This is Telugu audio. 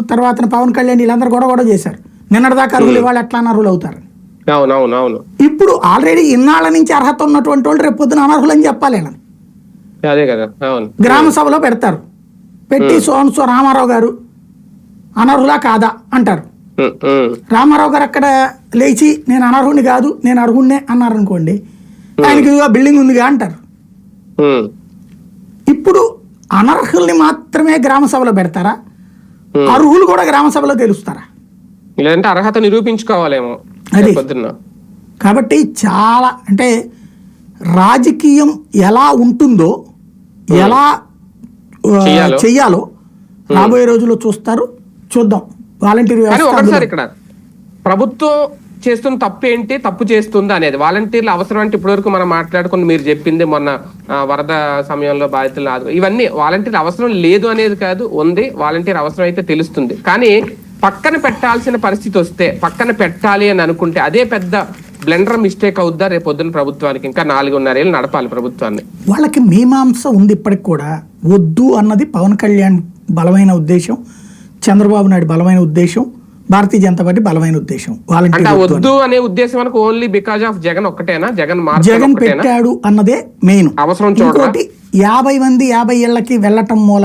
తర్వాత పవన్ కళ్యాణ్ వీళ్ళందరూ గొడవ గొడవ చేశారు. నిన్నటిదాకా అర్హులు ఇవాళ ఎట్లా అనర్హులు అవుతారు? ఇప్పుడు ఆల్రెడీ ఇన్నాళ్ళ నుంచి అర్హత ఉన్నటువంటి వాళ్ళు రేపు పొద్దున చెప్పాలి. అదే కదా. అవును. గ్రామ సభలో పెడతారు. పెట్టి సోన్ సో రామారావు గారు అనర్హులా కాదా అంటారు. రామారావు గారు అక్కడ లేచి నేను అనర్హుని కాదు నేను అర్హుణ్ణే అన్నారు అనుకోండి ఆయనకి బిల్డింగ్ ఉందిగా అంటారు. ఇప్పుడు అనర్హుల్ని మాత్రమే గ్రామ సభలో పెడతారా? అర్హులు కూడా గ్రామ సభలో గెలుస్తారా? లేదంటే అర్హత నిరూపించుకోవాలేమో అది. కాబట్టి చాలా అంటే రాజకీయం ఎలా ఉంటుందో ఎలా చెయ్యాలో. రాబోయే రోజుల్లో చూస్తారు చూద్దాం. వాలంటీర్ వ్యవస్థ ఇక్కడ ప్రభుత్వం చేస్తున్న తప్పు ఏంటి తప్పు చేస్తుందా అనేది. వాలంటీర్ల అవసరం అంటే ఇప్పటివరకు మనం మాట్లాడుకుని మీరు చెప్పింది మొన్న వరద సమయంలో బాధితులు ఆదు ఇవన్నీ వాలంటీర్ అవసరం లేదు అనేది కాదు ఉంది. వాలంటీర్ అవసరం అయితే తెలుస్తుంది. కానీ పక్కన పెట్టాల్సిన పరిస్థితి వస్తే పక్కన పెట్టాలి అని అనుకుంటే అదే పెద్ద బ్లెండర్ మిస్టేక్ అవుద్దా? రేపు పొద్దున ప్రభుత్వానికి ఇంకా నాలుగున్నర ఏళ్ళు నడపాలి ప్రభుత్వాన్ని. వాళ్ళకి మీమాంస ఉంది ఇప్పటికి కూడా. వద్దు అన్నది పవన్ కళ్యాణ్ బలమైన ఉద్దేశం చంద్రబాబు నాయుడు బలమైన ఉద్దేశం భారతీయ జనతా పార్టీ బలమైన ఉద్దేశం వద్దు అని. ఉద్దేశం మనకు ఓన్లీ బికాజ్ ఆఫ్ జగన్ ఒక్కటేనా జగన్ జగన్ పెట్టాడు అన్నదే మెయిన్ అవసరం? ఇంకోటి యాభై మంది యాభై ఏళ్ళకి వెళ్ళటం మూలంగా